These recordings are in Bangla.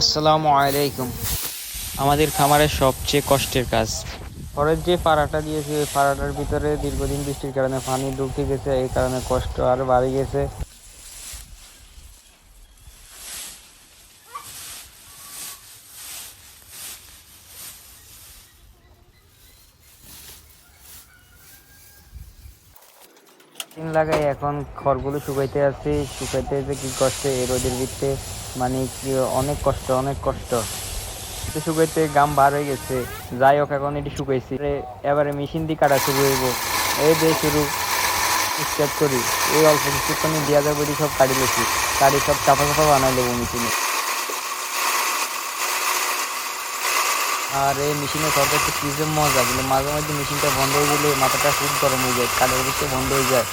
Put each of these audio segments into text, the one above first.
আসসালামু আলাইকুম। আমাদের খামারের সবচেয়ে কষ্টের কাজ। পরের যে পাড়াটা দিয়েছি ওই পাড়াটার ভিতরে দীর্ঘদিন বৃষ্টির কারণে পানি ঢুকে গেছে এই কারণে কষ্ট আরও বাড়ে গেছে। লাগাই এখন খড়গুলো শুকাইতে আছি। শুকাইতে যে কি কষ্ট এই রোদের ভিতরে মানে অনেক কষ্ট অনেক কষ্ট। তো শুকাইতে গাম বার হয়ে গেছে। যাই হোক, এখন এটি শুকাইছি। এবারে মেশিন দিয়ে কাটা শুরু হইব। এই দিয়ে শুরু। স্টার্ট করি। এই অল্প কিছুক্ষণ দিয়া যাবে বলি সব কাটি লেছি। কাটি সব চাপা চাপা বানাই দেবো মেশিনে। আর এই মেশিনে সরকার কি যে মজা, বলে মাঝে মাঝে মেশিনটা বন্ধ হয়ে গেলে মাথাটা খুব গরম হয়ে যায়, কাঠের অবশ্যই বন্ধ হয়ে যায়।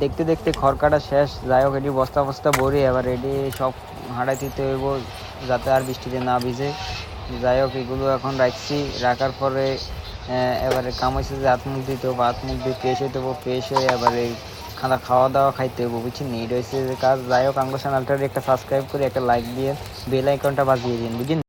দেখতে দেখতে খড় কাটা শেষ, যাই হোক, এটি বস্তা বস্তা ভরে এবার এটি সব হাঁড়াই দিতে হইব যাতে আর বৃষ্টিতে না ভিজে। যাই হোক, এগুলো এখন রাখছি। রাখার পরে এবারে কাম হয়েছে যে হাত মুখ দিতে হবে হাত মুখ দিয়ে ফ্রেশ হইতে হবে ফ্রেশ হয়ে এবারে খানা খাওয়া দাওয়া খাইতে হবে বুঝছি নিড হয়েছে যে কাজ। যাই হোক, আঙ্গুর চ্যানেলটার একটা সাবস্ক্রাইব করে একটা লাইক দিয়ে বেল আইকনটা বাজিয়ে দিন বুঝলেন